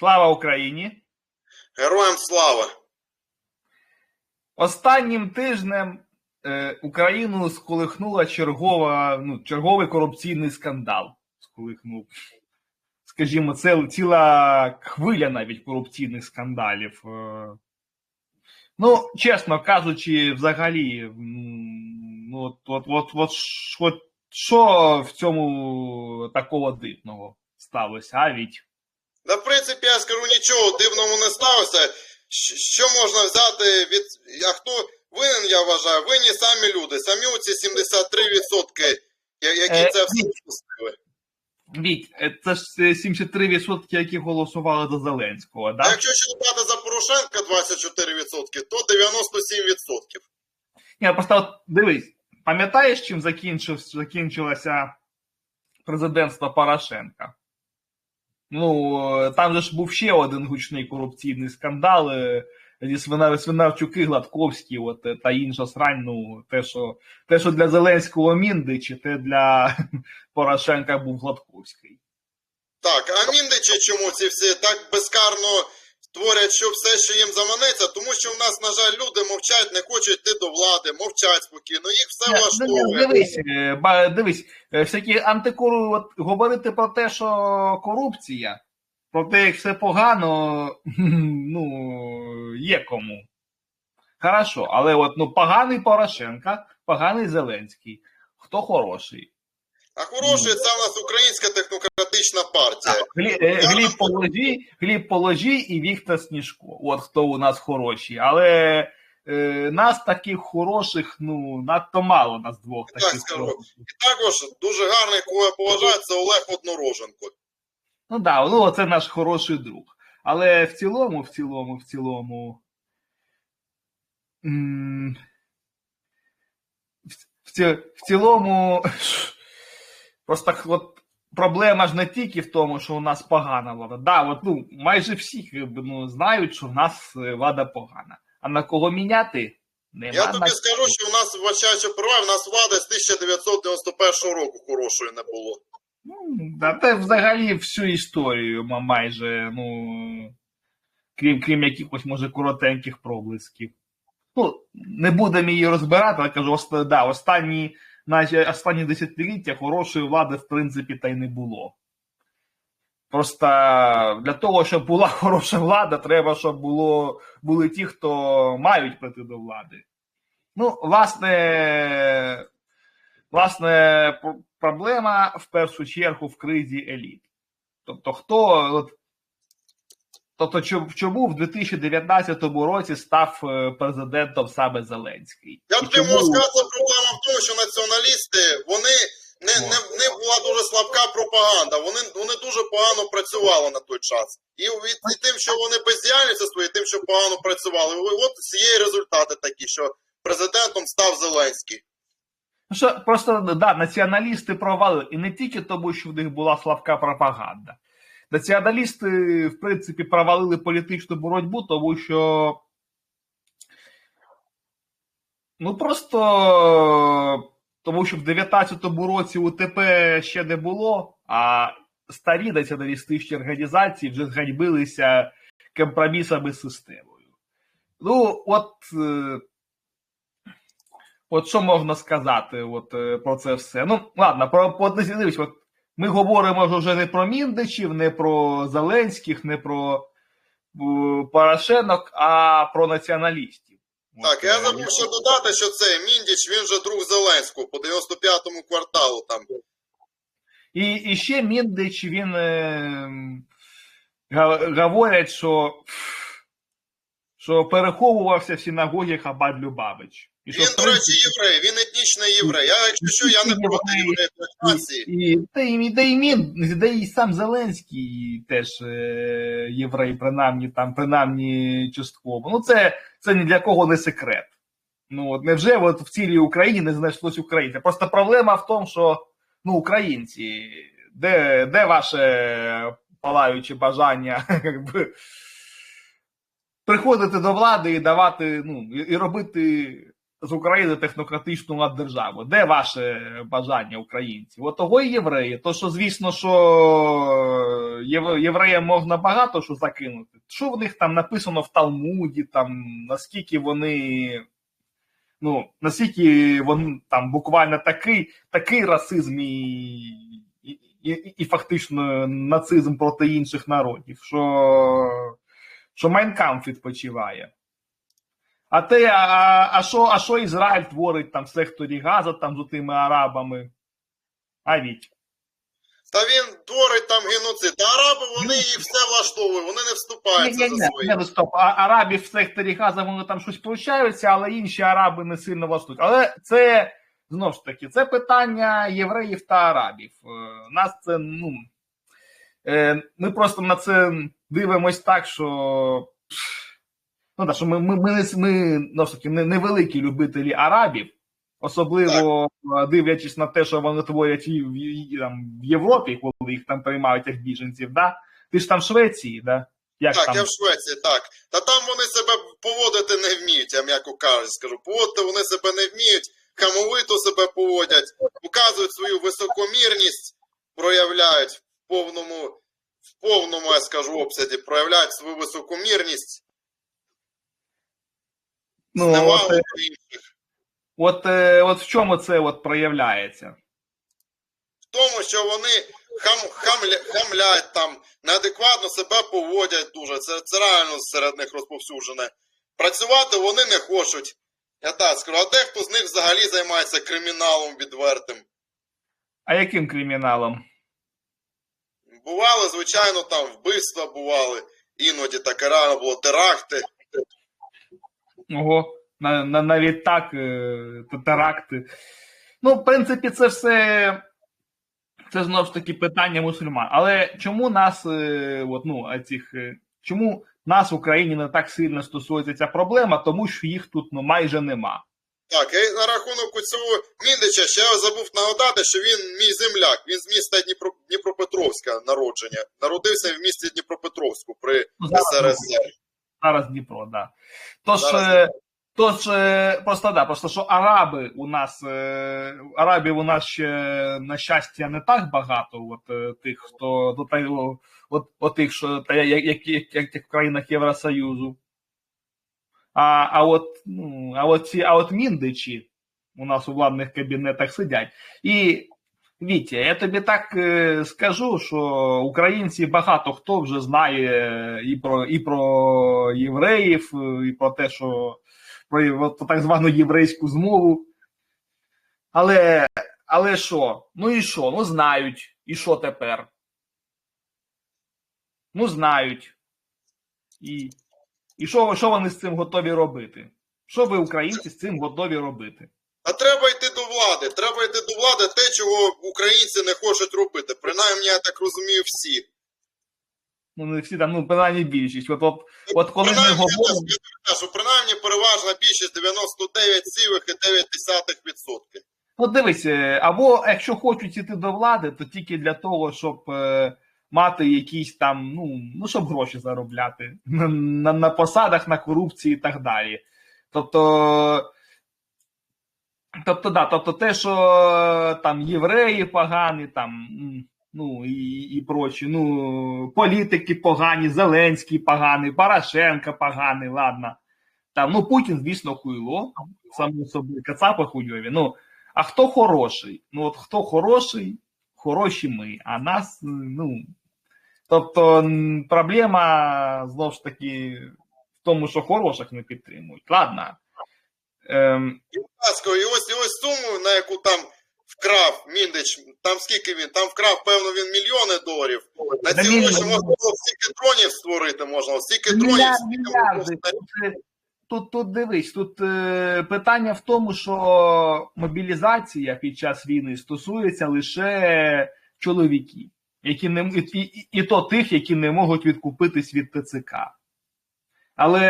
Слава Україні! Героям слава! Останнім тижнем е, Україну сколихнула чергова, ну, черговий корупційний скандал. Сколихнув. Скажімо, це ціла хвиля навіть корупційних скандалів. Е, ну, чесно кажучи, взагалі, ну, от, от, от, от, от, що в цьому такого дивного сталося, а Віть? Да, в принципі, я скажу нічого дивного не сталося. Що можна взяти від. А хто винен, я вважаю, винні самі люди. Самі оці 73%, які Е, це все спустили. Віть, е, це ж е, 73%, які голосували за Зеленського, А якщо ще додати за Порошенка 24%, то 97%. Ні, просто дивись, пам'ятаєш, чим закінчив, закінчилося президентство Порошенка? Ну, е, там же ж був ще один гучний корупційний скандал е, зі Свина- Свинарчуки, Гладковські, от, е, та інша срань, ну, те, що, те, що для Зеленського Міндичі, те для Порошенка був Гладковський. Так, а міндичі чому ці всі так безкарно творять, що все, що їм заманеться, тому що в нас, на жаль, люди мовчать, не хочуть йти до влади, мовчать спокійно, їх все ну, влаштовує. Дивись, е, дивись, е, всякі антикору, от, говорити про те, що корупція, про те, як все погано, ну, є кому. Хорошо, але от ну, поганий Порошенка, поганий Зеленський. Хто хороший? А хороший це в нас українська технократична партія. Глі, е, Гліб Положі, Гліб Положі і Віктор Сніжко. От хто у нас хороші. Але е, нас таких хороших, ну, надто мало нас двох Так таких скажу. хороших. І також дуже гарний, кого я поважаю, це Олег Однороженко. Ну да, ну це наш хороший друг. Але в цілому, в цілому, в цілому. В, в, ці- в цілому. Просто от проблема ж не тільки в тому, що у нас погана влада. Да, от, ну, майже всі ну, знають, що в нас е, влада погана. А на кого міняти? Нема Я на тобі скажу, що в нас вважаючи права, в нас влади з 1991 року хорошої не було. Ну, да, це взагалі всю історію майже, ну, крім, крім якихось, може, коротеньких проблисків. Ну, не будемо її розбирати, але кажу, ост, да, останні, наші, останні десятиліття хорошої влади, в принципі, та й не було. Просто для того, щоб була хороша влада, треба, щоб було, були ті, хто мають прийти до влади. Ну, власне, власне, проблема в першу чергу в кризі еліт. Тобто, хто тобто, чому в 2019 році став е, президентом саме Зеленський? Я І тобі чому- сказати, проблема в тому, що націоналісти, вони не, не, не була дуже слабка пропаганда. Вони, вони дуже погано працювали на той час. І, від, і тим, що вони бездіяльністю свої, тим, що погано працювали. І От є результати такі, що президентом став Зеленський. Ну, Що просто да, націоналісти провалили, і не тільки тому, що в них була слабка пропаганда. Націоналісти, в принципі, провалили політичну боротьбу, тому що. Ну просто тому що в 19-му році УТП ще не було, а старі націоналістичні організації вже зганьбилися компромісами з системою. Ну, от. е, От що можна сказати от, е, про це все? Ну, ладно, про дивись, от ми говоримо вже не про Міндичів, не про Зеленських, не про е, Порошенок, а про націоналістів. Так, я е, забув ще додати, що цей Міндіч, він же друг Зеленського по 95-му кварталу там. І, і ще Міндич, він е, говорять, що, що переховувався в синагогі Хабад Любавич. І що, Він, до речі, єврей, він етнічний єврей. Я, якщо що, я не проти євреїв. І, та, і, та, і він, та і сам Зеленський теж е, єврей, принаймні там, принаймні частково. Ну, це, це ні для кого не секрет. Ну, от невже от в цілій Україні не знайшлось українця? Просто проблема в тому, що ну, українці, де, де ваше палаюче бажання якби, приходити до влади і давати, ну, і, робити з України технократичну наддержаву. Де ваше бажання українців? От того і євреї. То, що, звісно, що євреям можна багато що закинути. Що в них там написано в Талмуді, там, наскільки вони. Ну, наскільки вони там буквально такий, такий расизм і, і, і, і фактично нацизм проти інших народів, що, що Майнкамф відпочиває. А те, а, а, що, а що Ізраїль творить там в секторі Газа там з тими арабами? А віть. Та він творить там геноцид. А араби вони їх все влаштовують, вони не вступаються за свої. Ні, ні, стоп. А арабів в секторі Газа вони там щось получаються, але інші араби не сильно влаштують. Але це знову ж таки це питання євреїв та арабів. Е, Нас це ну е, ми просто на це дивимось так, що. Ну так, що ми, ми, ми, ми ну, не, невеликі любителі арабів, особливо е, дивлячись на те, що вони творять і в, і, там, в Європі, коли їх там приймають як біженців, да? Ти ж там в Швеції, да? Як Так, там? я в Швеції, так. Та там вони себе поводити не вміють, я м'яко кажучи, скажу. Поводити вони себе не вміють, хамовито себе поводять, показують свою високомірність, проявляють в повному, в повному, я скажу, обсязі, проявляють свою високомірність, Ну, от, е, інших. от, е, от в чому це от проявляється? В тому, що вони хам, хамля, хамлять там, неадекватно себе поводять дуже. Це, це реально серед них розповсюджене. Працювати вони не хочуть. Я так скажу, а дехто з них взагалі займається криміналом відвертим. А яким криміналом? Бували, звичайно, там вбивства бували, іноді таке реально було теракти. Ого, на, на, навіть так, е, теракти. Ну, в принципі, це все. Це знову ж таки питання мусульман. Але чому нас, е, от, ну, цих, е, чому нас в Україні не так сильно стосується ця проблема? Тому що їх тут ну, майже нема. Так, і на рахунок цього Міндича ще я забув нагадати, що він мій земляк, він з міста Дніпро, Дніпропетровська народження. Народився в місті Дніпропетровську при Ну, СРСР. Зараз Дніпро, да. Тож, Зараз е, тож е, просто да, просто що араби у нас, е, арабів у нас ще, на щастя, не так багато, от тих, хто до того, от, от тих, що та, як, як, як, як в країнах Євросоюзу. А, а от, ну, а от ці, а от міндичі у нас у владних кабінетах сидять. І Вітя, я тобі так е, скажу, що українці багато хто вже знає і про і про євреїв, е, і про те, що про, так звану єврейську змову. Але, але що? Ну і що? Ну знають. І що тепер? Ну знають. І, і що, що вони з цим готові робити? Що ви, українці, з цим готові робити? А треба до влади. Треба йти до влади те, чого українці не хочуть робити. Принаймні, я так розумію, всі. Ну, не всі там, ну, принаймні більшість. От, от, от коли ми я говоримо. принаймні переважна більшість 99,9%. Ну, дивись, е, або якщо хочуть іти до влади, то тільки для того, щоб е, мати якісь там, ну, ну щоб гроші заробляти на, на, на посадах, на корупції і так далі. Тобто, тобто, да, тобто те, що е, там євреї погані, там, ну і, і прочі, ну, політики погані, Зеленський поганий, Порошенко поганий, ладно. Там, ну, Путін, звісно, хуйло, само собою, Кацапи хуйові. Ну, а хто хороший? Ну, от хто хороший, хороші ми, а нас, ну. Тобто проблема знову ж таки в тому, що хороших не підтримують. Ладно. Ем, І, будь ласка, і ось, і ось суму, на яку там вкрав Міндич, там скільки він, там вкрав, певно, він мільйони доларів. На ці гроші можна було стільки дронів створити, можна, стільки дронів, е, тут, тут дивись, тут е, питання в тому, що мобілізація під час війни стосується лише чоловіків, які не і, і, і то тих, які не можуть відкупитись від ТЦК. Але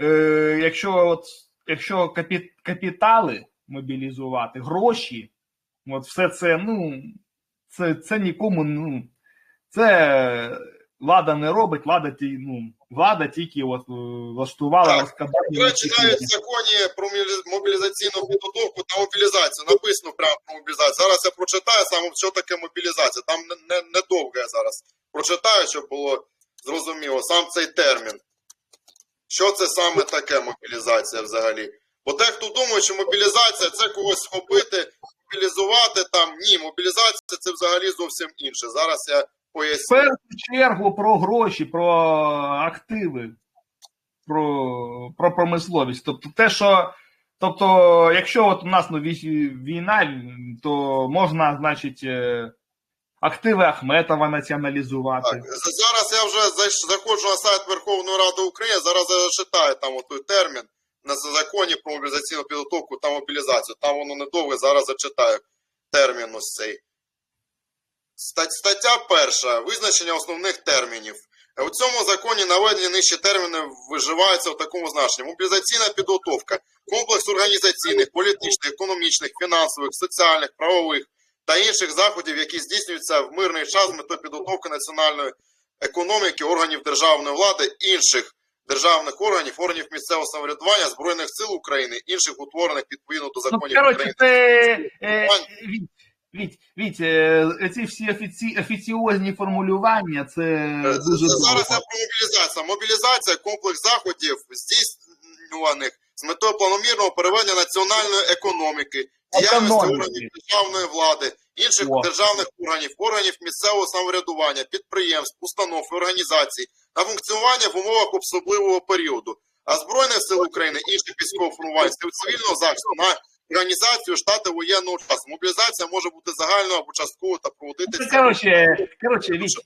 е, якщо, от, якщо капі, капітали мобілізувати, гроші, от все це, ну, це, це нікому, ну, це влада не робить, влада, ті, ну, влада тільки от, е, влаштувала речі, навіть в законі про мобілізаційну підготовку та мобілізацію написано прямо про мобілізацію. Зараз я прочитаю саме, що таке мобілізація. Там не, не, не я зараз прочитаю, щоб було зрозуміло сам цей термін. Що це саме таке мобілізація взагалі? Бо дехто думає, що мобілізація це когось схопити, мобілізувати там. Ні, мобілізація це взагалі зовсім інше. Зараз я В першу чергу про гроші, про активи, про, про промисловість. Тобто те, що. Тобто, якщо от у нас ну, війна, то можна, значить, е, активи Ахметова націоналізувати. Так, зараз я вже заходжу на сайт Верховної Ради України, зараз я читаю там той термін на законі про мобілізаційну підготовку та мобілізацію. Там воно недовго, зараз зачитаю термін ось цей. Стаття перша. Визначення основних термінів. У цьому законі наведені нижчі терміни виживаються в такому значенні. Мобілізаційна підготовка, комплекс організаційних, політичних, економічних, фінансових, соціальних, правових та інших заходів, які здійснюються в мирний час з метою підготовки національної економіки, органів державної влади, інших державних органів, органів місцевого самоврядування, Збройних сил України, інших утворених відповідно до Ну, законів України. це е, Віть, Віть, Віть, е, ці всі офіці, офіціозні формулювання, це дуже це зараз я про мобілізацію. Мобілізація комплекс заходів здійснюваних з метою планомірного переведення національної економіки, діяльності органів державної влади, інших О. державних органів, органів місцевого самоврядування, підприємств, установ і організацій на функціонування в умовах особливого періоду. А Збройних сил України, інших військових формувань, сил цивільного захисту на організацію штати воєнного часу. Мобілізація може бути загальною або частково та Ну, проводитися. Коротше, коротше, Віть,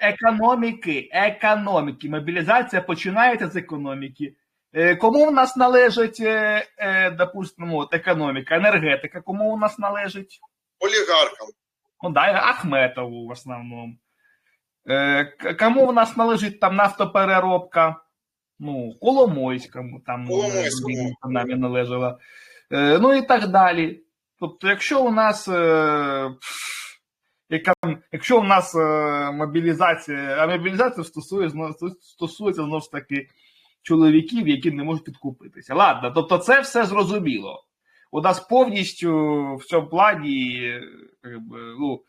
економіки, економіки, мобілізація починається з економіки. Е, Кому в нас належить, е, е, допустимо, от економіка, енергетика, кому у нас належить? Олігархам. Ну да, Ахметову в основному. Кому в нас належить там нафтопереробка? Ну, Коломойському там ну, Коломойському. нам і належала. Ну і так далі. Тобто, якщо у нас. якщо у нас мобілізація, а мобілізація стосує, зно- стосується знову ж таки чоловіків, які не можуть підкупитися. Ладно, тобто це все зрозуміло. У нас повністю в цьому плані, е, якби, ну,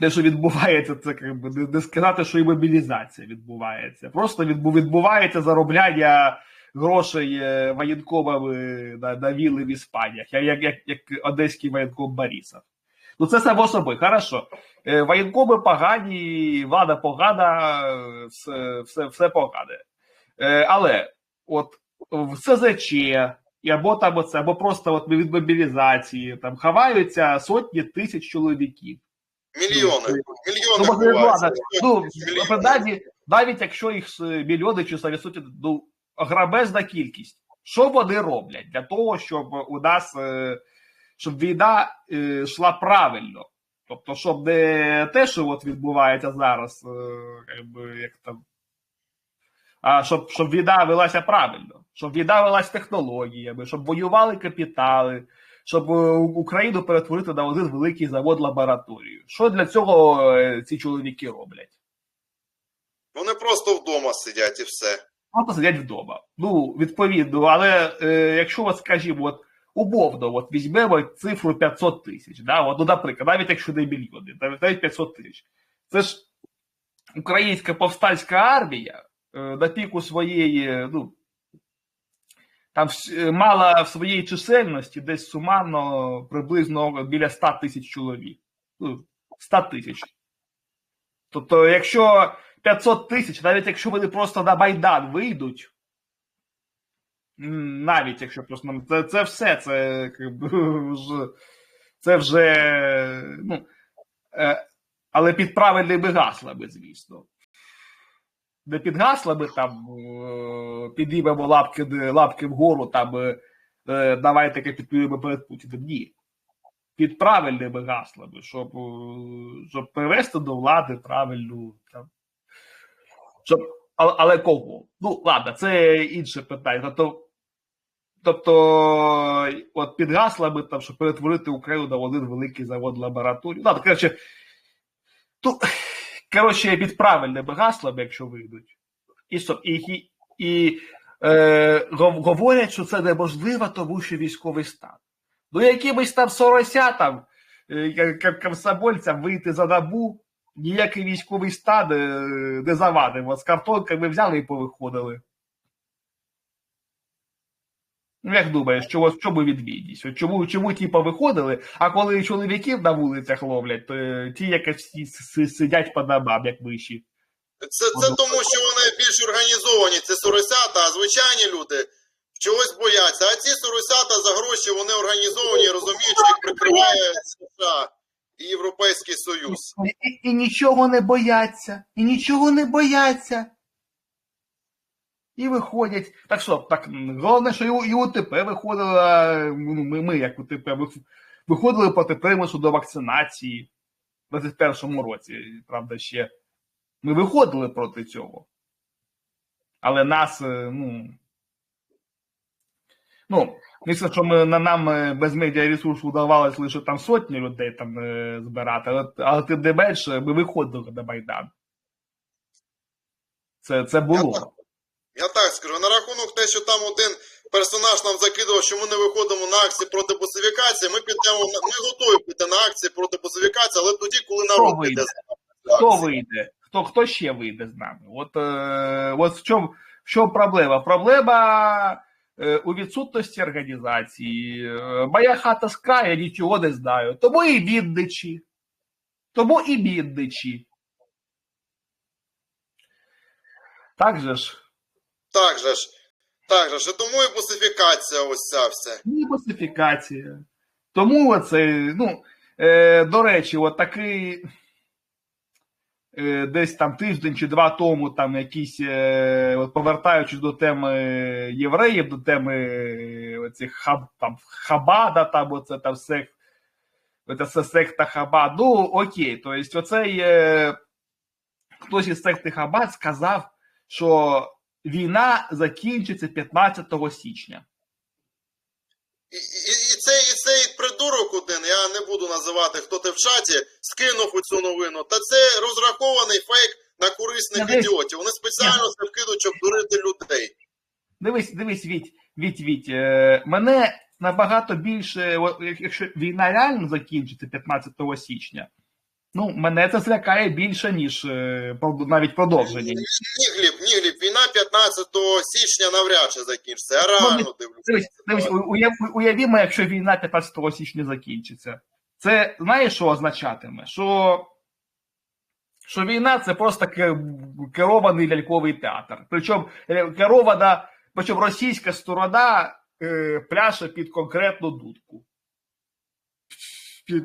те, що відбувається, це якби, не, сказати, що і мобілізація відбувається. Просто відбувається заробляння грошей е, воєнкомами на, на вілли в Іспаніях, як, як, як одеський воєнком Борисов. Ну, це само собою, хорошо. Е, Воєнкоми погані, влада погана, е, все, все, все погане. Е, Але от в СЗЧ, або там оце, або просто от від мобілізації, там ховаються сотні тисяч чоловіків. Мільйони. Мільйони Ну, ладно. Ну, Мільйони. принаймні, навіть якщо їх мільйони чи навіть сотні, ну, грабезна кількість. Що вони роблять для того, щоб у нас е, щоб війна е, йшла правильно? Тобто, щоб не те, що от відбувається зараз, е, якби, як там, а щоб, щоб війна велася правильно, щоб війна велася технологіями, щоб воювали капітали, щоб е, Україну перетворити на один великий завод лабораторію. Що для цього ці чоловіки роблять? Вони просто вдома сидять і все. Просто сидять вдома. Ну, відповідно, але е, якщо, от, скажімо, от, умовно, от візьмемо цифру 500 тисяч, да, от, ну, наприклад, навіть якщо не мільйони, навіть навіть 500 тисяч. Це ж українська повстанська армія е, на піку своєї, ну, там е, мала в своїй чисельності десь сумарно приблизно біля 100 тисяч чоловік. Ну, 100 тисяч. Тобто, якщо 500 тисяч, навіть якщо вони просто на Майдан вийдуть, навіть якщо просто це, це все, це вже, це вже ну, е, але під правильними гаслами, звісно. Не під гаслами там е, підіймемо лапки, лапки вгору, там е, давайте капітулюємо перед Путіним. Ні. Під правильними гаслами, щоб, щоб привести до влади правильну там, щоб, але, але кого? Ну, ладно, це інше питання. Тобто, тобто от під гаслами, там, щоб перетворити Україну на один великий завод лабораторію. Ладно, коротше, тут, коротше, під правильними гаслами, якщо вийдуть. І, і, і е, говорять, що це неможливо, тому що військовий стан. Ну, якимось там соросятам, е, комсомольцям вийти за набу, ніякий військовий стан е, не завадив. З картонками взяли і повиходили. Ну, як думаєш, чого, в чому відмінність? Чому, чому ті повиходили, а коли чоловіків на вулицях ловлять, то е, ті якось сидять по домам, як миші. Це, це тому, що вони більш організовані, це соросята, а звичайні люди чогось бояться. А ці соросята за гроші вони організовані, розуміють, що їх прикриває США і Європейський Союз. І, і, і нічого не бояться, і нічого не бояться. І виходять. Так що, так, головне, що і, УТП виходила, ну, ми, ми як УТП, виходили проти примусу до вакцинації в 21-му році. Правда, ще ми виходили проти цього. Але нас, е, ну. Ну, Мислю, що ми, на нам е, без медіаресурсу вдавалося лише там сотні людей там е, збирати, але, але тим не менше ми виходили на Майдан. Це, це було. Я так скажу, на рахунок те, що там один персонаж нам закидував, що ми не виходимо на акції проти босифікації, ми підемо ми готові піти на акції проти босифікації, але тоді, коли народ вийде? піде. Хто вийде? Хто, хто ще вийде з нами? От, е, от в чому, в чому проблема? Проблема у відсутності організації. Е, Моя хата з краю, я нічого не знаю. Тому і бідничі. Тому і бідничі. Так же ж. Так же ж. Так же ж. І тому і босифікація ось ця вся. Ні, босифікація. Тому це, ну, е, до речі, от такий е, десь там тиждень чи два тому, там якісь, е, повертаючись до теми євреїв, до теми е, цих хаб, там, Хабада, там оце там все, оце секта Хабад. Ну, окей, то есть оцей е, хтось із секти Хабад сказав, що війна закінчиться 15 січня. І, і, придурок один, я не буду називати, хто ти в чаті, скинув у цю новину. Та це розрахований фейк на корисних Дивись. ідіотів. Вони спеціально це вкидуть, щоб дурити людей. Дивись, дивись, Віть, Віть, Віть. Е, мене набагато більше, як- якщо війна реально закінчиться 15 січня, ну, мене це злякає більше, ніж е, навіть продовження. Ні, Гліб, ні, Гліб, війна 15 січня навряд чи закінчиться. Я реально дивлюся. Дивись, дивись, уяв, уявімо, якщо війна 15 січня закінчиться. Це знаєш, що означатиме? Що, що війна це просто керований ляльковий театр. Причому е, керована, причому російська сторона е, пляше під конкретну дудку. Під,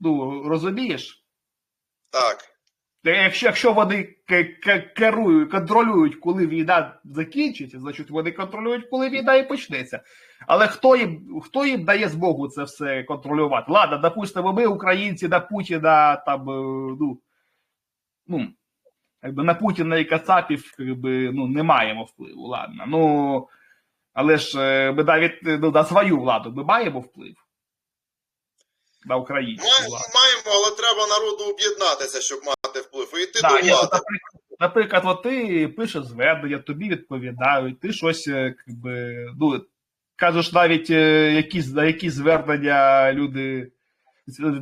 ну, розумієш? Так. Якщо, якщо вони керують, контролюють, коли війна закінчиться, значить вони контролюють, коли війна і почнеться. Але хто їм, хто їм дає змогу це все контролювати? Ладно, допустимо, ми, українці, на Путіна там, е, ну, ну, якби на Путіна і Кацапів якби, ну, не маємо впливу, ладно. Ну, але ж е, ми навіть ну, на свою владу ми маємо вплив. На українську Має- Маємо, але треба народу об'єднатися, щоб мати вплив. І йти Да, до влади. наприклад, наприклад, от ти пишеш звернення, тобі відповідають, ти щось е, якби, ну, кажеш навіть, е, які, на які звернення люди,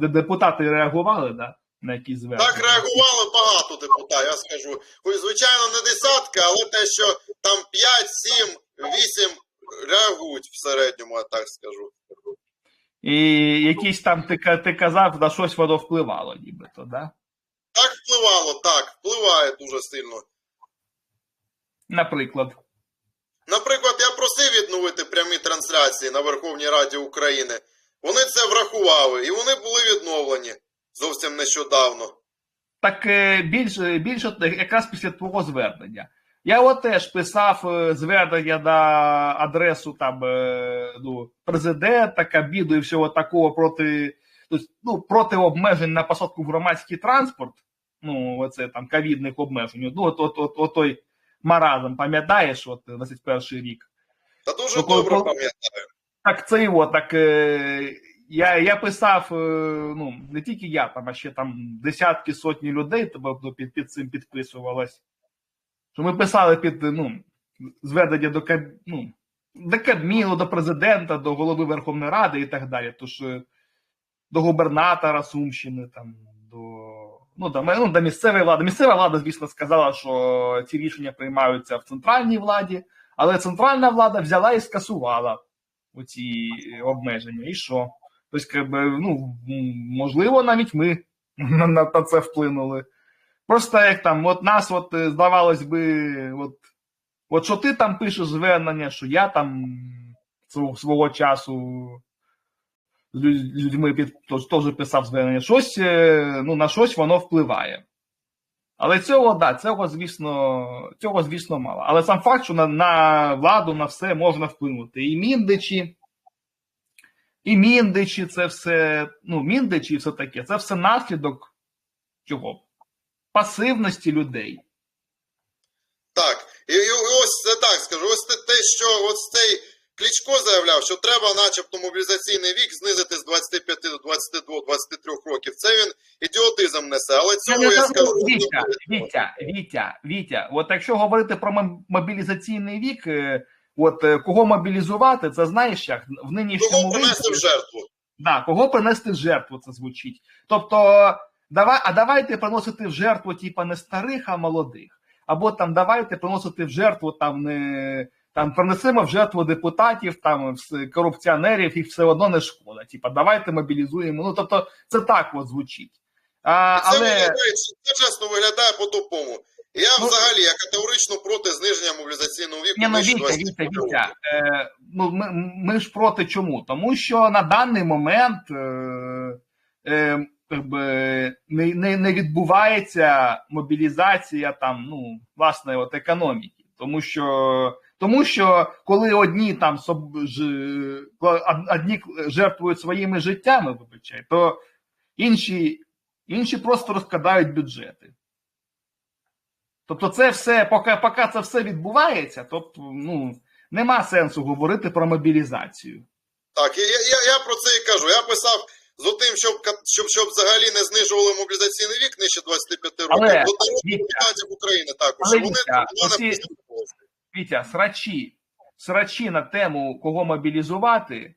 депутати реагували, да? на які звернення. Так реагували багато депутатів, я скажу. Звичайно, не десятка, але те, що там 5, 7, 8 реагують в середньому, я так скажу. І якісь там ти, ти казав, на щось воно впливало, нібито, да? Так впливало, так, впливає дуже сильно. Наприклад. Наприклад, я просив відновити прямі трансляції на Верховній Раді України. Вони це врахували, і вони були відновлені зовсім нещодавно. Так е, більше, більше якраз після твого звернення. Я от теж писав е, звернення на адресу там, е, ну, президента, Кабіду і всього такого проти, тобто, ну, проти обмежень на посадку в громадський транспорт. Ну, оце там ковідних обмежень. Ну, от, от, от, от той маразм, пам'ятаєш, от 21 рік. Та дуже Ну, добре пам'ятаю. Так це його, так е, я, я писав, ну, не тільки я, там, а ще там десятки сотні людей тобто, під, під цим підписувалось. Що ми писали під ну, звернення до, ну, до Кабміну, до президента, до голови Верховної Ради і так далі. Тож е, до губернатора Сумщини, там, до, ну, до, ну, до місцевої влади. Місцева влада, звісно, сказала, що ці рішення приймаються в центральній владі, але центральна влада взяла і скасувала оці обмеження. І що? Тобто, ну, можливо, навіть ми на, на це вплинули. Просто як там, от нас, от, е, здавалось би, от, от що ти там пишеш звернення, що я там свого, свого часу з людьми під, теж писав звернення, щось, е, ну, на щось воно впливає. Але цього, да, цього, звісно, цього, звісно, мало. Але сам факт, що на, на владу, на все можна вплинути. І міндичі, і міндичі, це все, ну, міндичі і все таке, це все наслідок чого? Пасивності людей. Так, і, і, ось так скажу. Ось те, те, що ось цей Кличко заявляв, що треба, начебто, мобілізаційний вік знизити з 25 до 22-23 років. Це він ідіотизм несе. Але цього я скажу. Вітя. Вітя, Вітя, Вітя, от якщо говорити про мобілізаційний вік, е, от е, кого мобілізувати, це знаєш як в нинішньому Кого принести в жертву? Да, кого принести в жертву, це звучить. Тобто, давай, а давайте приносити в жертву, типа, не старих, а молодих. Або там давайте приносити в жертву там не там принесемо в жертву депутатів, там корупціонерів, їх все одно не шкода. Типа, давайте мобілізуємо. Ну тобто, це так от звучить. А, Це, але виглядає, це чесно виглядає по-тупому. Я Ну, взагалі я категорично проти зниження мобілізаційного віку. Ні, ну Вітя, 25 Вітя. Вітя, е, ну, ми, ми ж проти чому? Тому що на даний момент е, е, не, не, не відбувається мобілізація там, ну, власне, от економіки. Тому що, тому що коли одні там соб, ж, одні жертвують своїми життями, вибачай, то інші, інші просто розкладають бюджети. Тобто, це все, поки, поки це все відбувається, тобто, ну, нема сенсу говорити про мобілізацію. Так, я, я, я про це і кажу. Я писав з тим, щоб, щоб, щоб взагалі не знижували мобілізаційний вік нижче 25 років. Але, депутатів України також. але, вони Вітя, вони оці-. Вітя, срачі, срачі на тему, кого мобілізувати,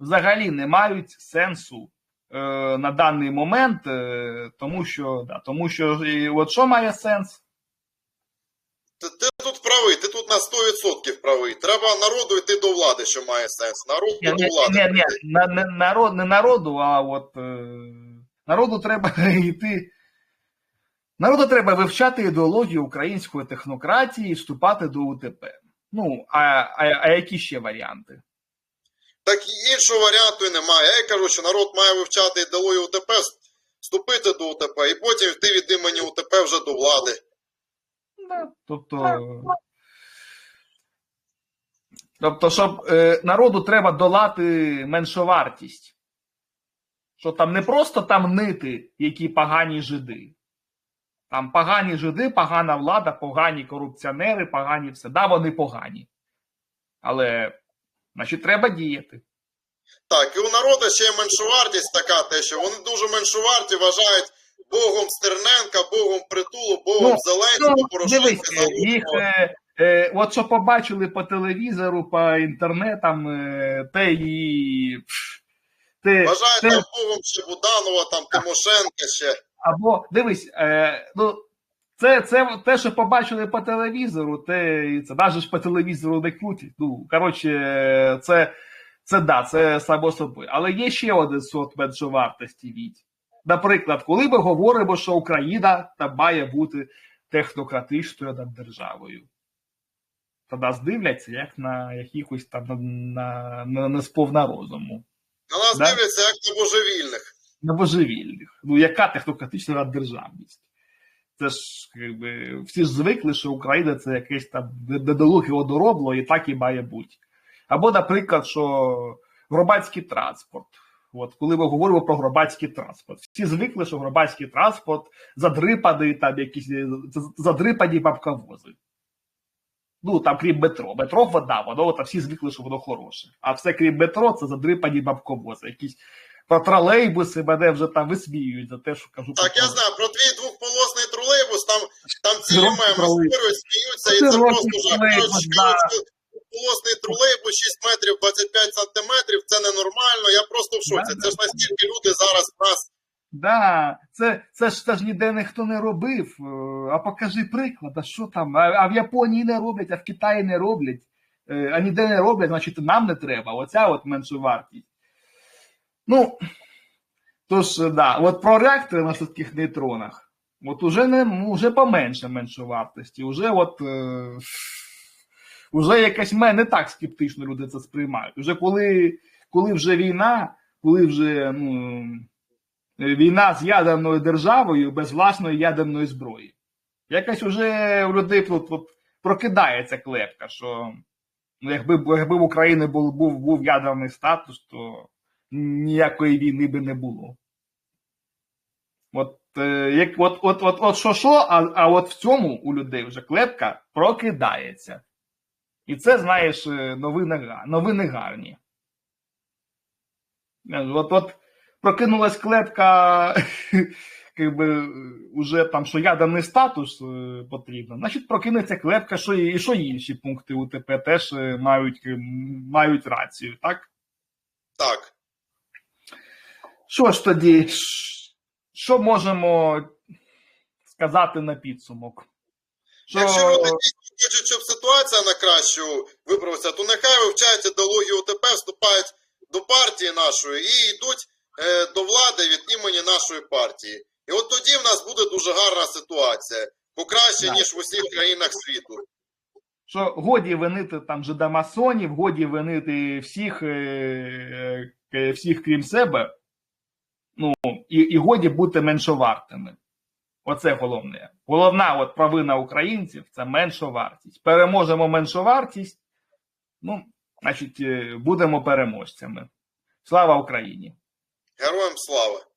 взагалі не мають сенсу е, на даний момент, е, тому що, да, тому що і от що має сенс? Ти, ти тут правий, ти тут на 100% правий. Треба народу йти до влади, що має сенс. Народу Ні, до влади. ні, ні, на, не, народ, не народу, а от е, народу треба йти. Народу треба вивчати ідеологію української технократії і вступати до УТП. Ну, а, а, а які ще варіанти? Так іншого варіанту і немає. Я кажу, що народ має вивчати ідеологію УТП, вступити до УТП і потім йти від імені УТП вже до влади. Да, тобто, тобто, щоб е, народу треба долати меншовартість. Що там не просто там нити, які погані жиди. Там погані жиди, погана влада, погані корупціонери, погані все. Да, вони погані. Але, значить, треба діяти. Так, і у народу ще є меншовартість така, те, що вони дуже меншоварті, вважають Богом Стерненка, Богом Притулу, Богом Ну, Зеленського, Ну, Порошенка, їх, е, е, от що побачили по телевізору, по інтернетам, е, те і. Те, Вважають те, там Богом ще Буданова, там Тимошенка ще. або дивись, е, ну, це, це те, що побачили по телевізору, те, це навіть ж по телевізору не крутять. Ну, коротше, це, це да, це само собою. Але є ще один сорт меншовартості від. Наприклад, коли ми говоримо, що Україна там має бути технократичною над державою. То нас дивляться як на якихось там на, на, на несповна розуму, На нас Да? дивляться як на божевільних. на божевільних. Ну, яка технократична наддержавність? Це ж якби, всі ж звикли, що Україна це якесь там недолуге одоробло, і так і має бути. Або, наприклад, що громадський транспорт. От коли ми говоримо про громадський транспорт, всі звикли, що громадський транспорт задрипаний, там якісь е, задрипані бабковози. Ну, там крім метро. Метро вода, воно от, всі звикли, що воно хороше. А все крім метро, це задрипані бабковози. Якісь про тролейбуси мене вже там висміюють за те, що кажу. Так, я знаю, про твій двохполосний тролейбус, там, там цілі меми сміються, і це просто жах. Двохполосний тролейбус 6 метрів 25 сантиметрів, це ненормально, я просто в шоці. Да, Це ж настільки люди зараз в нас Да, це, це ж це ж ніде ніхто не робив. Е, А покажи приклад, а що там? А, а в Японії не роблять, а в Китаї не роблять. Е, А ніде не роблять, значить нам не треба. Оця от меншовартість. Ну, тож, да, от про реактори на швидких нейтронах. От уже не уже поменше меншовартості. Уже от. Е, уже якось мене не так скептично люди це сприймають. Уже коли, коли вже війна, коли вже ну, війна з ядерною державою без власної ядерної зброї. Якось уже у людей от, прокидається клепка, що ну, якби, якби в Україні був, був, був ядерний статус, то ніякої війни би не було. От, е, як, от, от, от, от що, що, а, а от в цьому у людей вже клепка прокидається. І це, знаєш, е, новини, новини гарні. Е, От, от прокинулась клетка, как би, уже там, що ядерний статус е, потрібен, значить прокинеться клепка, що і, що інші пункти УТП теж е, мають, е, мають рацію, так? так. Що ж тоді, що можемо сказати на підсумок? Що... Якщо люди хочуть, щоб ситуація на кращу виправилася, то нехай вивчають ідеологію УТП, вступають до партії нашої і йдуть е, до влади від імені нашої партії. І от тоді в нас буде дуже гарна ситуація, покраще, Так. ніж в усіх країнах світу. що годі винити там жидомасонів, годі винити всіх, е, е, всіх крім себе, ну, і, і годі бути меншовартими. Оце головне. Головна от провина українців це меншовартість. Переможемо меншовартість, ну, значить, е, будемо переможцями. Слава Україні! Героям слава!